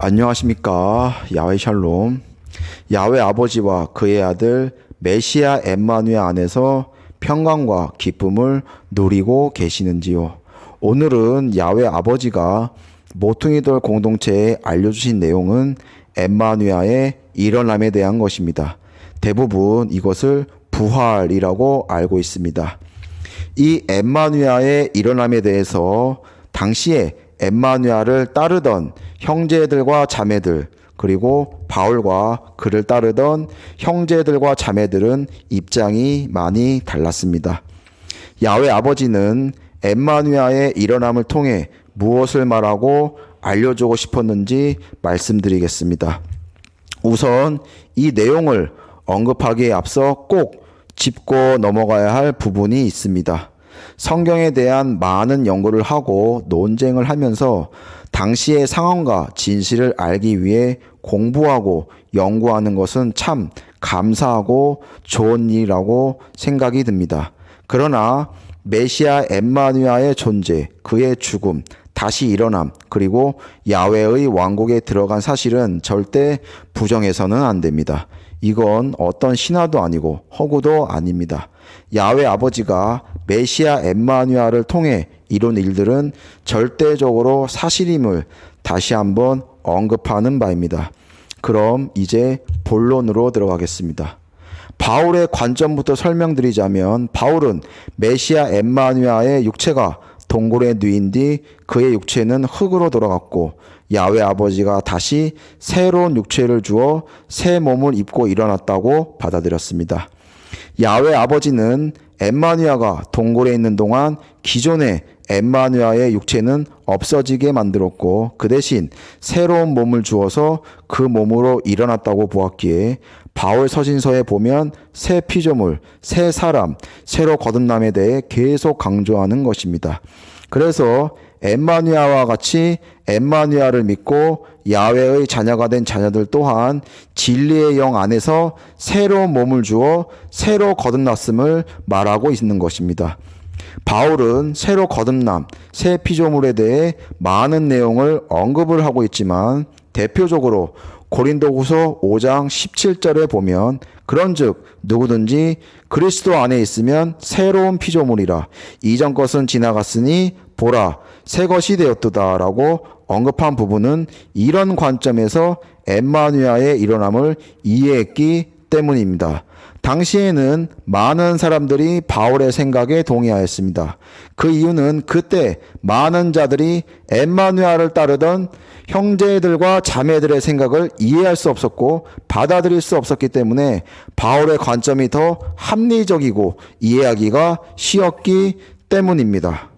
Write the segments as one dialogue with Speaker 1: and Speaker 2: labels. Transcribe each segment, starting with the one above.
Speaker 1: 안녕하십니까. 야외 샬롬. 야외 아버지와 그의 아들 메시아 엠마누엘 안에서 평강과 기쁨을 누리고 계시는지요? 오늘은 야외 아버지가 모퉁이돌 공동체에 알려주신 내용은 엠마누아의 일어남에 대한 것입니다. 대부분 이것을 부활이라고 알고 있습니다. 이 엠마누아의 일어남에 대해서 당시에 엠마누아를 따르던 형제들과 자매들 그리고 바울과 그를 따르던 형제들과 자매들은 입장이 많이 달랐습니다. 야외 아버지는 엠마누아의 일어남을 통해 무엇을 말하고 알려주고 싶었는지 말씀드리겠습니다. 우선 이 내용을 언급하기에 앞서 꼭 짚고 넘어가야 할 부분이 있습니다. 성경에 대한 많은 연구를 하고 논쟁을 하면서 당시의 상황과 진실을 알기 위해 공부하고 연구하는 것은 참 감사하고 좋은 일이라고 생각이 듭니다. 그러나 메시아 엠마누아의 존재, 그의 죽음, 다시 일어남, 그리고 야외의 왕국에 들어간 사실은 절대 부정해서는 안 됩니다. 이건 어떤 신화도 아니고 허구도 아닙니다. 야외 아버지가 메시아 엠마누아를 통해 이룬 일들은 절대적으로 사실임을 다시 한번 언급하는 바입니다. 그럼 이제 본론으로 들어가겠습니다. 바울의 관점부터 설명드리자면 바울은 메시아 엠마누아의 육체가 동굴에 누인 뒤 그의 육체는 흙으로 돌아갔고 야외 아버지가 다시 새로운 육체를 주어 새 몸을 입고 일어났다고 받아들였습니다. 야외 아버지는 엠마누아가 동굴에 있는 동안 기존의 엠마누아의 육체는 없어지게 만들었고 그 대신 새로운 몸을 주어서 그 몸으로 일어났다고 보았기에 바울 서신서에 보면 새 피조물, 새 사람, 새로 거듭남에 대해 계속 강조하는 것입니다. 그래서 엠마누아와 같이 엠마누아를 믿고 야외의 자녀가 된 자녀들 또한 진리의 영 안에서 새로운 몸을 주어 새로 거듭났음을 말하고 있는 것입니다. 바울은 새로 거듭남, 새 피조물에 대해 많은 내용을 언급을 하고 있지만 대표적으로 고린도후서 5장 17절에 보면 그런즉 누구든지 그리스도 안에 있으면 새로운 피조물이라 이전 것은 지나갔으니 보라 새 것이 되었도다라고 언급한 부분은 이런 관점에서 엠마누아의 일어남을 이해했기 때문입니다. 당시에는 많은 사람들이 바울의 생각에 동의하였습니다. 그 이유는 그때 많은 자들이 엠마누아를 따르던 형제들과 자매들의 생각을 이해할 수 없었고 받아들일 수 없었기 때문에 바울의 관점이 더 합리적이고 이해하기가 쉬웠기 때문입니다.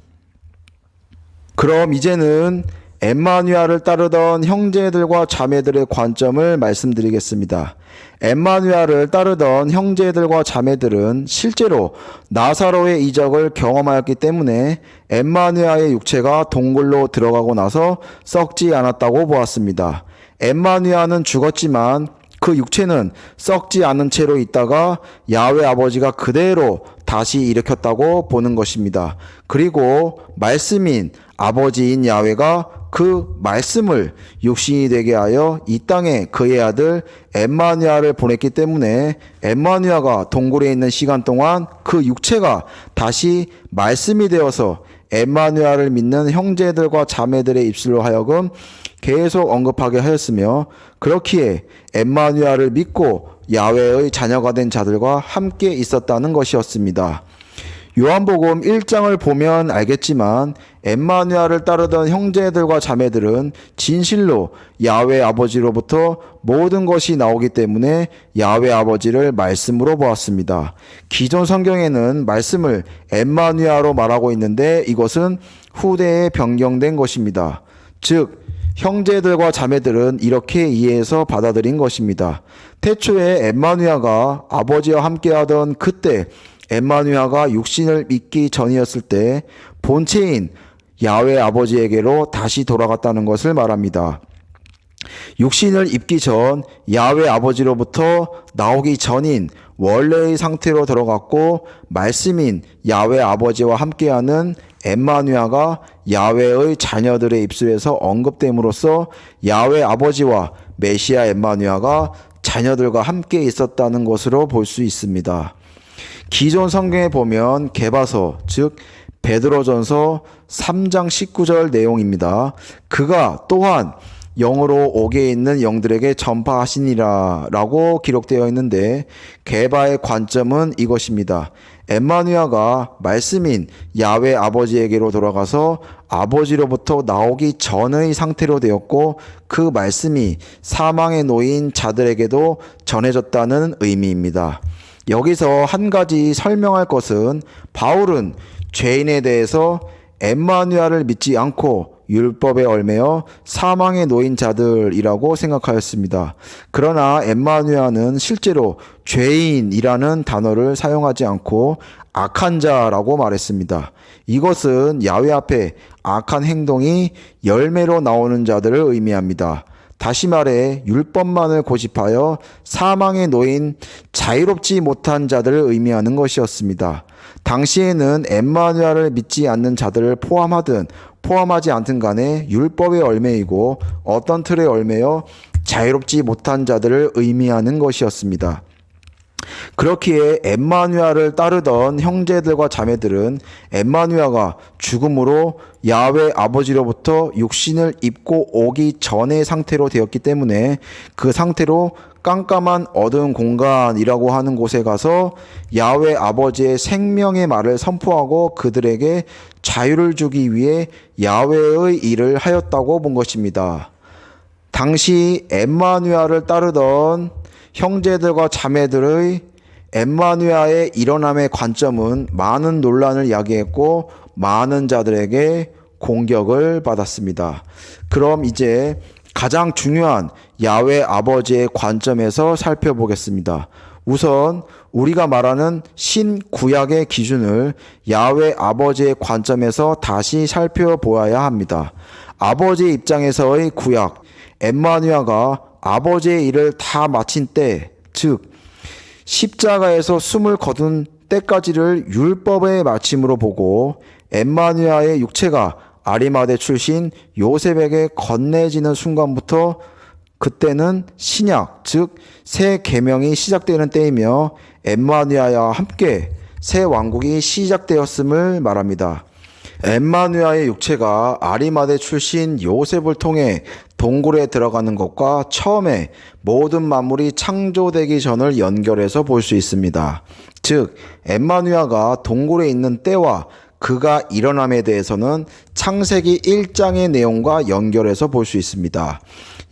Speaker 1: 그럼 이제는 엠마누아를 따르던 형제들과 자매들의 관점을 말씀드리겠습니다. 엠마누아를 따르던 형제들과 자매들은 실제로 나사로의 이적을 경험하였기 때문에 엠마누아의 육체가 동굴로 들어가고 나서 썩지 않았다고 보았습니다. 엠마누아는 죽었지만 그 육체는 썩지 않은 채로 있다가 야외 아버지가 그대로 다시 일으켰다고 보는 것입니다. 그리고 말씀인 아버지인 야외가 그 말씀을 육신이 되게 하여 이 땅에 그의 아들 엠마누아를 보냈기 때문에 엠마누아가 동굴에 있는 시간 동안 그 육체가 다시 말씀이 되어서 엠마누아를 믿는 형제들과 자매들의 입술로 하여금 계속 언급하게 하였으며 그렇기에 엠마누아를 믿고 야외의 자녀가 된 자들과 함께 있었다는 것이었습니다. 요한복음 1장을 보면 알겠지만 엠마누아를 따르던 형제들과 자매들은 진실로 야외 아버지로부터 모든 것이 나오기 때문에 야외 아버지를 말씀으로 보았습니다. 기존 성경에는 말씀을 엠마누아로 말하고 있는데 이것은 후대에 변경된 것입니다. 즉 형제들과 자매들은 이렇게 이해해서 받아들인 것입니다. 태초에 엠마누아가 아버지와 함께하던 그때 엠마누아가 육신을 믿기 전이었을 때 본체인 야외 아버지에게로 다시 돌아갔다는 것을 말합니다. 육신을 입기 전 야외 아버지로부터 나오기 전인 원래의 상태로 들어갔고 말씀인 야외 아버지와 함께하는 엠마누아가 야훼의 자녀들의 입술에서 언급됨으로써 야훼 아버지와 메시아 엠마누아가 자녀들과 함께 있었다는 것으로 볼 수 있습니다. 기존 성경에 보면 개바서 즉 베드로전서 3장 19절 내용입니다. 그가 또한 영으로 옥에 있는 영들에게 전파하시니라 라고 기록되어 있는데 개바의 관점은 이것입니다. 엠마누아가 말씀인 야훼 아버지에게로 돌아가서 아버지로부터 나오기 전의 상태로 되었고 그 말씀이 사망에 놓인 자들에게도 전해졌다는 의미입니다. 여기서 한 가지 설명할 것은 바울은 죄인에 대해서 엠마누아를 믿지 않고 율법에 얽매여 사망에 놓인 자들이라고 생각하였습니다. 그러나 엠마누아는 실제로 죄인이라는 단어를 사용하지 않고 악한 자라고 말했습니다. 이것은 야훼 앞에 악한 행동이 열매로 나오는 자들을 의미합니다. 다시 말해 율법만을 고집하여 사망에 놓인 자유롭지 못한 자들을 의미하는 것이었습니다. 당시에는 엠마누아를 믿지 않는 자들을 포함하든 포함하지 않든 간에 율법의 얼매이고 어떤 틀에 얼매여 자유롭지 못한 자들을 의미하는 것이었습니다. 그렇기에 엠마누아를 따르던 형제들과 자매들은 엠마누아가 죽음으로 야훼 아버지로부터 육신을 입고 오기 전의 상태로 되었기 때문에 그 상태로 깜깜한 어두운 공간이라고 하는 곳에 가서 야훼 아버지의 생명의 말을 선포하고 그들에게 자유를 주기 위해 야훼의 일을 하였다고 본 것입니다. 당시 엠마누아를 따르던 형제들과 자매들의 엠마누아의 일어남의 관점은 많은 논란을 야기했고 많은 자들에게 공격을 받았습니다. 그럼 이제 가장 중요한 야훼 아버지의 관점에서 살펴보겠습니다. 우선 우리가 말하는 신구약의 기준을 야훼 아버지의 관점에서 다시 살펴보아야 합니다. 아버지의 입장에서의 구약, 엠마누아가 아버지의 일을 다 마친 때, 즉 십자가에서 숨을 거둔 때까지를 율법의 마침으로 보고 엠마누아의 육체가 아리마대 출신 요셉에게 건네지는 순간부터 그때는 신약 즉 새 계명이 시작되는 때이며 엠마누아와 함께 새 왕국이 시작되었음을 말합니다. 엠마누아의 육체가 아리마대 출신 요셉을 통해 동굴에 들어가는 것과 처음에 모든 만물이 창조되기 전을 연결해서 볼 수 있습니다. 즉, 엠마누아가 동굴에 있는 때와 그가 일어남에 대해서는 창세기 1장의 내용과 연결해서 볼 수 있습니다.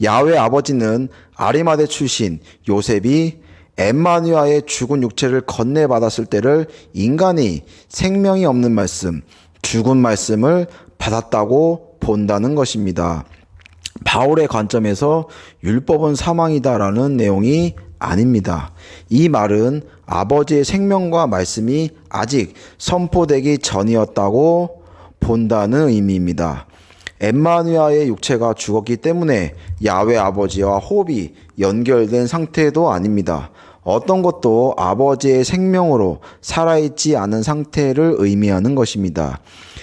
Speaker 1: 야훼 아버지는 아리마대 출신 요셉이 엠마누아의 죽은 육체를 건네받았을 때를 인간이 생명이 없는 말씀, 죽은 말씀을 받았다고 본다는 것입니다. 바울의 관점에서 율법은 사망이다라는 내용이 아닙니다. 이 말은 아버지의 생명과 말씀이 아직 선포되기 전이었다고 본다는 의미입니다. 엠마누아의 육체가 죽었기 때문에 야훼 아버지와 호흡이 연결된 상태도 아닙니다. 어떤 것도 아버지의 생명으로 살아있지 않은 상태를 의미하는 것입니다.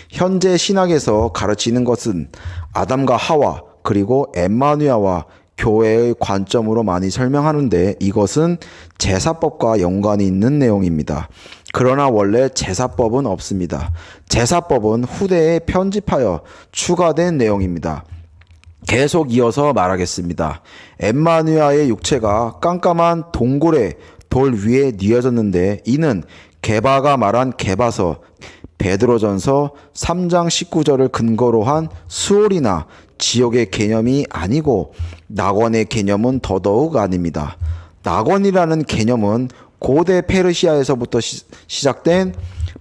Speaker 1: 현재 신학에서 가르치는 것은 아담과 하와 그리고 엠마누아와 교회의 관점으로 많이 설명하는데 이것은 제사법과 연관이 있는 내용입니다. 그러나 원래 제사법은 없습니다. 제사법은 후대에 편집하여 추가된 내용입니다. 계속 이어서 말하겠습니다. 엠마누아의 육체가 깜깜한 동굴에 돌 위에 뉘어졌는데 이는 개바가 말한 개바서 베드로전서 3장 19절을 근거로 한 수월이나 지옥의 개념이 아니고 낙원의 개념은 더더욱 아닙니다. 낙원이라는 개념은 고대 페르시아에서부터 시, 시작된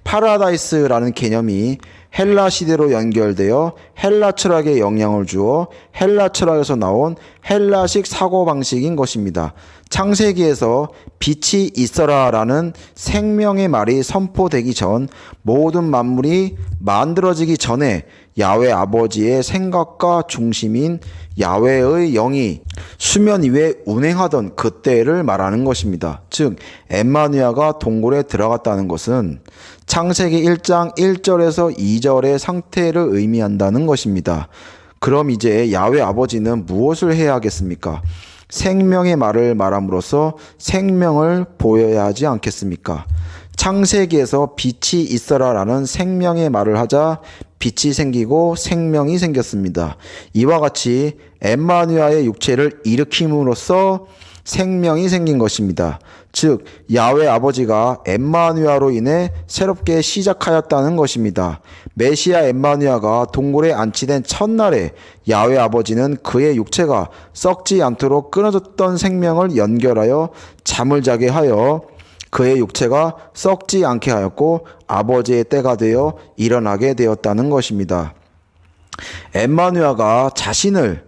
Speaker 1: 파라다이스라는 개념이 헬라 시대로 연결되어 헬라 철학에 영향을 주어 헬라 철학에서 나온 헬라식 사고 방식인 것입니다. 창세기에서 빛이 있어라라는 생명의 말이 선포되기 전 모든 만물이 만들어지기 전에 야훼 아버지의 생각과 중심인 야훼의 영이 수면 위에 운행하던 그때를 말하는 것입니다. 즉 엠마누아가 동굴에 들어갔다는 것은 창세기 1장 1절에서 2절 의 상태를 의미한다는 것입니다. 그럼 이제 야외 아버지는 무엇을 해야 하겠습니까? 생명의 말을 말함으로써 생명을 보여야 하지 않겠습니까? 창세기에서 빛이 있어라라는 생명의 말을 하자 빛이 생기고 생명이 생겼습니다. 이와 같이 엠마누아의 육체를 일으킴으로써 생명이 생긴 것입니다. 즉 야외 아버지가 엠마누아로 인해 새롭게 시작하였다는 것입니다. 메시아 엠마누아가 동굴에 안치된 첫날에 야외 아버지는 그의 육체가 썩지 않도록 끊어졌던 생명을 연결하여 잠을 자게 하여 그의 육체가 썩지 않게 하였고 아버지의 때가 되어 일어나게 되었다는 것입니다. 엠마누아가 자신을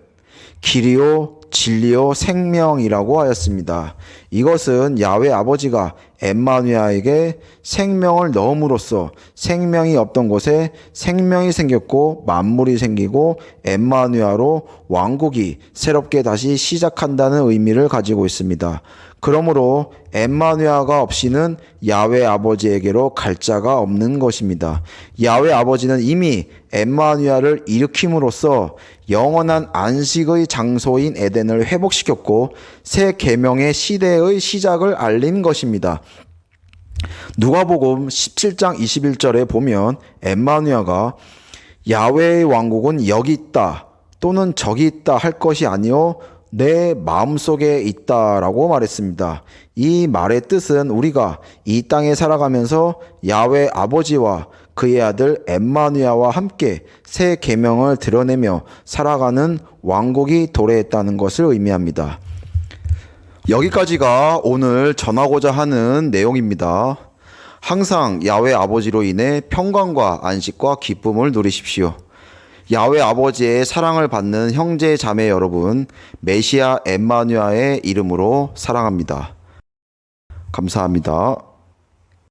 Speaker 1: 길이요 진리요 생명이라고 하였습니다. 이것은 야외 아버지가 엠마누아에게 생명을 넣음으로써 생명이 없던 곳에 생명이 생겼고 만물이 생기고 엠마누아로 왕국이 새롭게 다시 시작한다는 의미를 가지고 있습니다. 그러므로 엠마누아가 없이는 야외 아버지에게로 갈 자가 없는 것입니다. 야외 아버지는 이미 엠마누아를 일으킴으로써 영원한 안식의 장소인 에덴을 회복시켰고 새 계명의 시대의 시작을 알린 것입니다. 누가복음 17장 21절에 보면 엠마누아가 야외의 왕국은 여기 있다 또는 저기 있다 할 것이 아니요 내 마음속에 있다라고 말했습니다. 이 말의 뜻은 우리가 이 땅에 살아가면서 야외 아버지와 그의 아들 엠마누아와 함께 새 계명을 드러내며 살아가는 왕국이 도래했다는 것을 의미합니다. 여기까지가 오늘 전하고자 하는 내용입니다. 항상 야외 아버지로 인해 평강과 안식과 기쁨을 누리십시오. 야외 아버지의 사랑을 받는 형제 자매 여러분, 메시아 엠마누아의 이름으로 사랑합니다. 감사합니다.